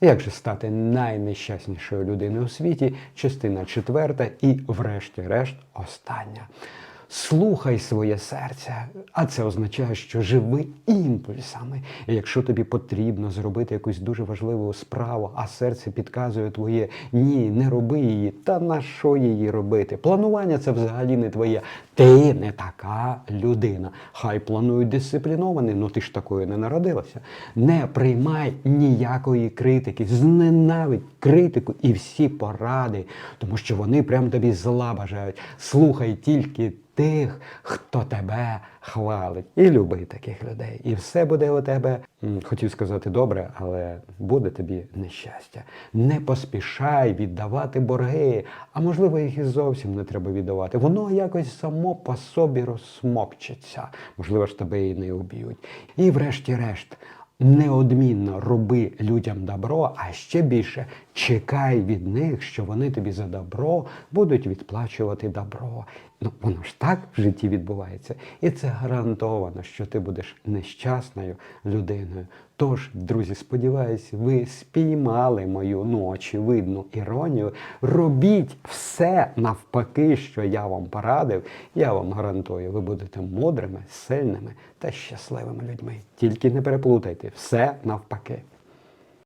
Як же стати найнещаснішою людиною у світі? Частина четверта і, врешті-решт, остання. Слухай своє серце, а це означає, що живи імпульсами. І якщо тобі потрібно зробити якусь дуже важливу справу, а серце підказує твоє ні, не роби її, та на що її робити? Планування це взагалі не твоє. Ти не така людина. Хай планують дисципліновані, ну ти ж такою не народилася. Не приймай ніякої критики, зненавидь критику і всі поради, тому що вони прям тобі зла бажають. Слухай тільки тих, хто тебе хвалить. І люби таких людей. І все буде у тебе, хотів сказати добре, але буде тобі нещастя. Не поспішай віддавати борги, а можливо, їх і зовсім не треба віддавати. Воно якось само по собі розсмокчеться. Можливо ж тебе і не уб'ють. І врешті-решт. Неодмінно роби людям добро, а ще більше чекай від них, що вони тобі за добро будуть відплачувати добро. Ну, воно ж так в житті відбувається. І це гарантовано, що ти будеш нещасною людиною. Тож, друзі, сподіваюсь, ви спіймали мою ну, очевидну іронію. Робіть все навпаки, що я вам порадив. Я вам гарантую, ви будете мудрими, сильними та щасливими людьми. Тільки не переплутайте все навпаки.